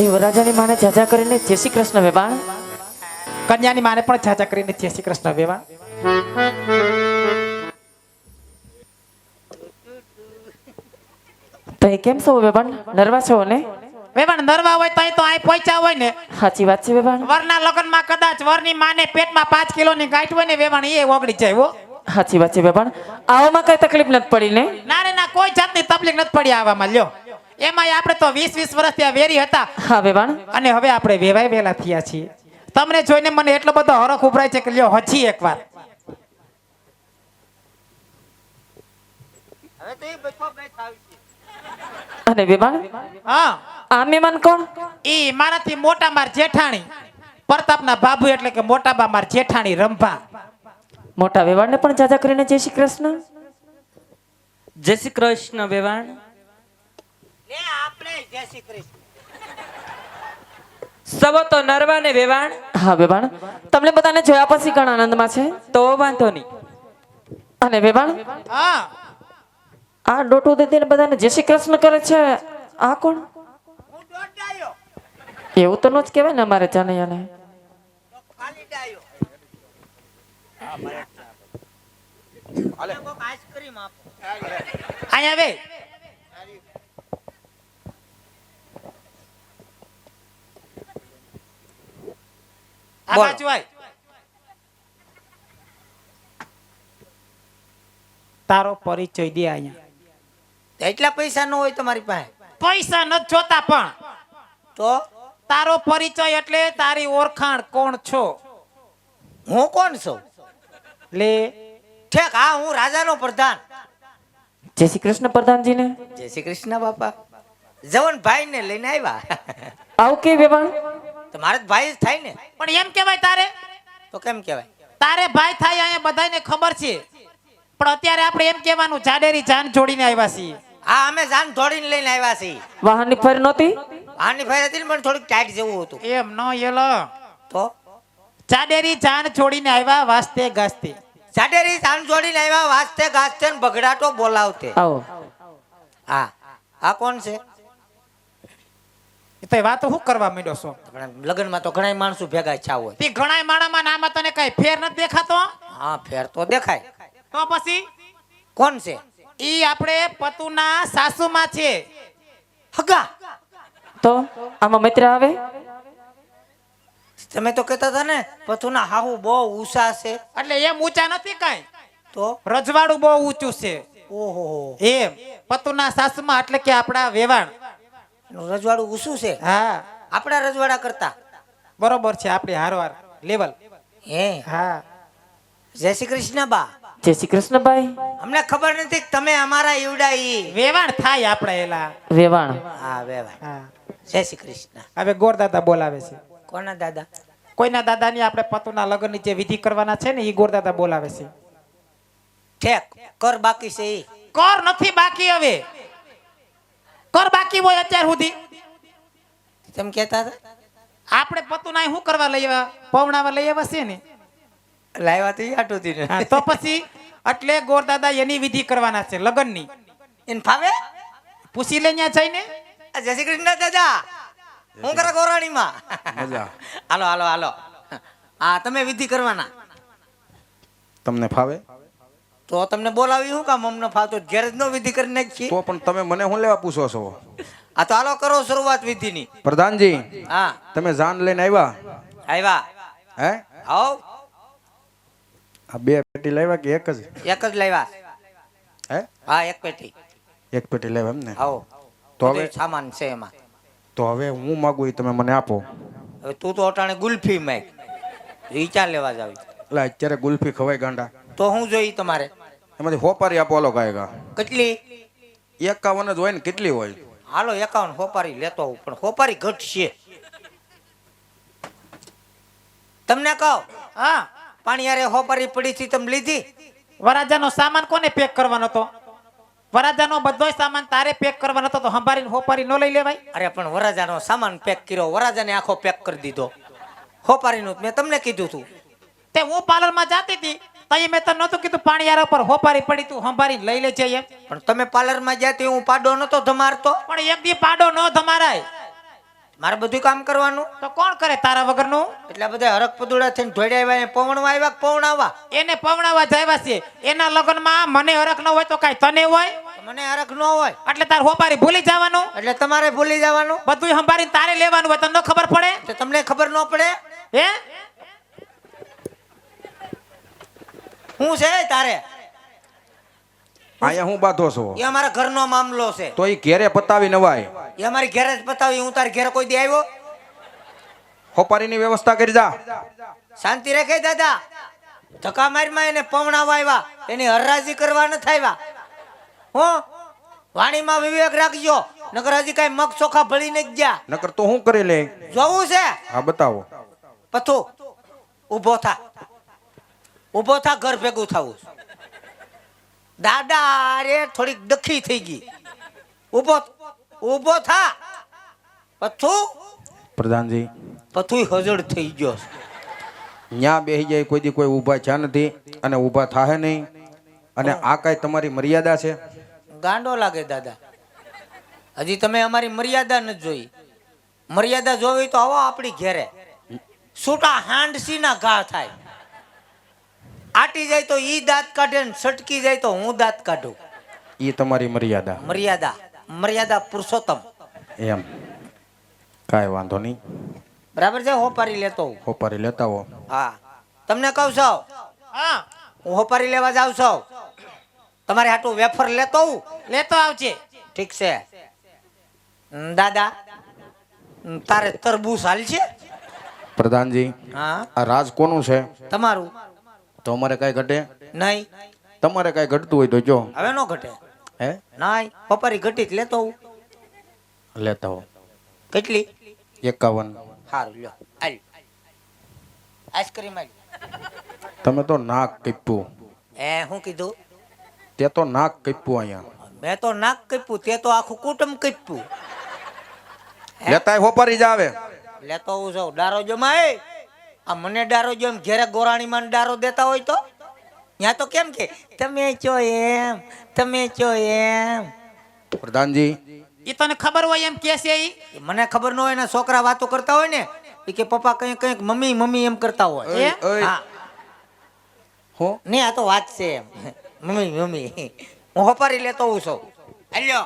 એ વરરાજાની માને જાજા કરીને જય શ્રી કૃષ્ણ વેવાણ. કન્યાની માને પણ છાછા કરીને જય શ્રી કૃષ્ણ વેવાણ. તો એ કેમ છો વેવાણ? નરવા છો ને? વેવાણ નરવા હોય તો અહીં તો અહીં પહોંચ્યા હોય ને. સાચી વાત છે વેવાણ. વરના લગ્નમાં કદાચ વરની માને પેટમાં પાંચ કિલોની ગાંઠ હોય ને વેવાણ એ ઓગળી જાય હો. સાચી વાત છે વેવાણ. આવામાં કઈ તકલીફ નથી પડી ને? ના ના કોઈ જાતની તકલીફ નથી પડી આવામાં લ્યો. એમાંય આપણે તો વીસ વીસ વર્ષ ત્યાં વેરી હતા. હા વેવાણ અને હવે આપણે વેવાય વેલા થયા છીએ. તમને જોઈને મને એટલો બધો હરખ ઉભરાય છે કે લ્યો હજી એકવાર. અને વેવાણ? હા. આ મહેમાન કોણ? ઈ મારાથી મોટા માર જેઠાણી. પ્રતાપના બાબુ એટલે કે મોટા બા માર જેઠાણી રંભા. મોટા વેવાણને પણ જાજા કરીને જય શ્રી કૃષ્ણ. જય શ્રી કૃષ્ણ વેવાણ. સવો તો નરવા ને વેવાણ. હા વેવાણ. તમને બધાને જોયા પછી ઘણા આનંદમાં છે? તો વાંધો નહીં. અને વેવાણ? હા. આ ડોટું દીદી બધાને જય શ્રી કૃષ્ણ કરે છે. આ કોણ? એવું તો નો જ કહેવાય ને અમારે જાનૈયાને અહીંયા વે તારો પરિચય દે અહીંયા. એટલા પૈસા ન હોય તમારી પાસે. પૈસા નથી જોતા પણ. તો? તારો પરિચય એટલે તારી ઓળખાણ કોણ છો? હું કોણ છું? લે. ઠેક હા હું રાજાનો પ્રધાન. જય શ્રી કૃષ્ણ પ્રધાનજીને. જય શ્રી કૃષ્ણ બાપા. જવનભાઈ ને લઈને આવ્યા. આવું કે વેવાણ તો મારે તો ભાઈ જ થાય ને. પણ એમ કહેવાય તારે? તો કેમ કહેવાય? તારે ભાઈ થાય અહીંયા બધાને ખબર છે. પણ અત્યારે આપણે એમ કહેવાનું જાડેરી જાન જોડીને આવ્યા છીએ. હા અમે જાન જોડીને લઈને આવ્યા છીએ. વાહનની ફેર નહોતી? આની ફેર હતી પણ થોડીક ટાઈટ જેવું હતું. એમ ન એલો તો? જાડેરી જાન છોડીને આવ્યા વાસ્તે ગાસ્તે. ચાડેરી જાન છોડીને આવ્યા વાસ્તે ગાસ્તે ને બગડાટો બોલાવતે. આવો. હા. આ કોણ છે? તો એ વાતો શું કરવા માંડ્યો છો? લગ્નમાં તો ઘણા માણસો ભેગા છા હોય. તે ઘણા માણામાં નામાં તને કઈ ફેર નથી દેખાતો? હા ફેર તો દેખાય. તો પછી? કોણ છે? ઈ આપણે પતુના સાસુમાં છે. હગા. તો આમાં મિત્ર આવે? તમે તો કહેતા હતા ને પતુના હાહુ બહુ ઊંચા છે. એટલે એમ ઊંચા નથી કઈ. તો? રજવાડું બહુ ઊંચું છે. ઓહો. એમ પતુના સાસુમાં એટલે કે આપણા વેવાણ. રજવાડું ઊંચું છે. હા. આપણા રજવાડા કરતા. બરોબર છે આપણે હારવાર લેવલ. હે. હા. જય શ્રી કૃષ્ણ બા જય શ્રી કૃષ્ણ ભાઈ અમને ખબર નથી કે તમે અમારા ઈવડા ઈ. વેવાણ થાય આપણે એલા. વેવાણ. હા વેવાણ. હા. જય શ્રી કૃષ્ણ. હવે ગોરદાદા બોલાવે છે. કોના દાદા? કોઈના દાદાની આપણે પતુના લગ્નની જે વિધિ કરવાના છે ને એ ગોરદાદા બોલાવે છે. ઠેક. કર બાકી છે ઈ. કર નથી બાકી હવે. કર બાકી હોય અત્યાર સુધી. તેમ કહેતા હતા? આપણે નાય શું કરવા લઈ આવ્યા? પવણાવા લઈ આવ્યા છે ને? લાવ્યા તો ઈ આટું હતી ને તો પછી એટલે ગોરદાદા એની વિધિ કરવાના છે લગ્નની. એને ફાવે? પૂછી લે ત્યાં જઈને. જય શ્રી કૃષ્ણ દાદા. હું કરે ગોરાણીમાં? હાલો હાલો હાલો. હા તમે વિધિ કરવાના. તમને ફાવે? તો તમને બોલાવી હું કામ? અમને ફાવતો ઘેર જ નો વિધિ કરી નાખી તો પણ તમે મને હું લેવા પૂછો છો? આ તો હાલો કરો શરૂઆત વિધિની. પ્રધાનજી હા. તમે જાન લઈને આવ્યા? આવ્યા. હે? આવ આ બે પેટી લાવ્યા કે એક જ? એક જ લાવ્યા. હે? હા એક પેટી. એક પેટી લાવ્યા એમ ને આવો તો હવે સામાન છે એમાં. તો હવે હું માગું એ તમે મને આપો. હવે તું તો અટાણે ગુલ્ફી મેં ઈ ચા લેવા જાવી? એટલે અત્યારે ગુલ્ફી ખવાય ગાંડા. તો હું જોઈ તમારે. એમાંથી હોપારી આપો હાલો કાંઈ કેટલી? એકાવન જ હોય ને કેટલી હોય? હાલો એકાવન હોપારી લેતો હોઉં પણ હોપારી ઘટશે તમને કહો હા પાણી યારે હોપારી પડી હતી તમે લીધી? વરાજાનો સામાન કોને પેક કરવાનો હતો? વરાજાનો બધો સામાન તારે પેક કરવાનો હતો તો સંભાળીને હોપારી ન લઈ લેવાય? અરે પણ વરાજાનો સામાન પેક કર્યો વરાજાને આખો પેક કરી દીધો. હોપારીનું મેં તમને કીધું હતું તે હું પાર્લરમાં જાતી હતી તઈ મેં તને નહોતું કીધું પાણી યાર ઉપર હોપારી પડી તું સંભાળીને લઈ લેજે એમ પણ તમે પાર્લરમાં ગયા તે હું પાડો નતો ધમારતો. પણ એક દી પાડો ન ધમારાય. મારે બધું કામ કરવાનું? તો કોણ કરે તારા વગરનું? એટલે બધા હરક પદુડા થઈને ધોડ્યા આવ્યા પવણવા આવ્યા પવણાવા? એને પવણાવા જાય છે. એના લગ્નમાં મને હરખ ન હોય તો કાંઈ તને હોય? મને હરખ ન હોય. એટલે તાર હોપારી ભૂલી જવાનું? એટલે તમારે ભૂલી જવાનું? બધું સંભાળીને તારે લેવાનું હોય તને ખબર પડે? તો તમને ખબર ન પડે? હે? હું છે તારે? અહીંયા હું બાંધો છો. એ અમારા ઘરનો મામલો છે. તો એ ઘેરે પતાવી નવાય એ અમારી ઘેરે જ પતાવી હું તારી ઘેરે કોઈ દે આવ્યો? હોપારીની વ્યવસ્થા કરી જા. શાંતિ રાખે દાદા. ધક્કા મારીમાં એને પવણાવા આવ્યા. એની હરરાજી કરવા ન થાય હો? વાણીમાં વિવેક રાખજો. નકર હજી કઈ મગ ચોખા ભળીને જ ગયા. નકર તો હું કરી લે જોવું છે? હા બતાવો. પથુ ઊભો થા. ઊભો થા ઘર ભેગું થવું દાદા અરે થોડીક ડખી થઈ ગઈ. ઊભો ઊભો થા. પથુ પ્રધાનજી. પથુ હજળ થઈ ગયો. ન્યા બેહી જાય કોઈ દી કોઈ ઊભા છે નથી અને ઊભા થાહે નહીં. અને આ કાંઈ તમારી મર્યાદા છે? ગાંડો લાગે દાદા. હજી તમે અમારી મર્યાદા નથી જોઈ. મર્યાદા જોવી તો આવો આપણી ઘેરે. છૂટા હાંડસીના ઘા થાય. આટી જાય તો ઈ દાંત કાઢે ને સટકી જાય તો હું દાંત કાઢું. એ તમારી મર્યાદા. મર્યાદા. મર્યાદા પુરુષોત્તમ. એમ. કાંઈ વાંધો નહીં. બરાબર છે? હોપારી લેતો હું. હોપારી લેતા હો. હા. તમને કહું છો. હા. હું હોપારી લેવા જાઉં છો. તમારે હાટું વેફર લેતો હું. લેતો આવજે. ઠીક છે. દાદા. તારે તરબૂચ હાલ છે? પ્રધાનજી હા. આ રાજ કોનું છે? તમારું. તો અમારે કાંઈ ઘટે? નહીં. તમારે કાંઈ ઘટતું હોય તો જો. હવે નો ઘટે. હે? નાય પપારી ઘટી જ લેતો હું. લેતા હો. કેટલી? એકાવન. સારું લ્યો. આલ. આઈસ્ક્રીમ આલ. તમે તો નાક કીપ્યું એ હું કીધું? તે તો નાક કપ્યું અહીંયા. મેં તો નાક કીપ્યું તે તો આખું કુટુંબ કીપ્યું લેતા હોપારી જ આવે. લેતો હું જાઉં. ડારો જમા એ આ મને ડારો જો એમ ઘેરે ગોરાણીમાં ડારો દેતા હોય તો? ત્યાં તો કેમ કે? તમે છો એમ તમે છો એમ. પ્રધાનજી. એ તને ખબર હોય એમ કે છે એ મને ખબર ન હોય ને છોકરા વાતો કરતા હોય ને એ કે પપ્પા કંઈક કંઈક મમ્મી મમ્મી એમ કરતા હોય? હા. હો. ને આ તો વાત છે એમ. Mummy mummy. હું હોપારી લેતો હોઉં છું. હાલ્યો.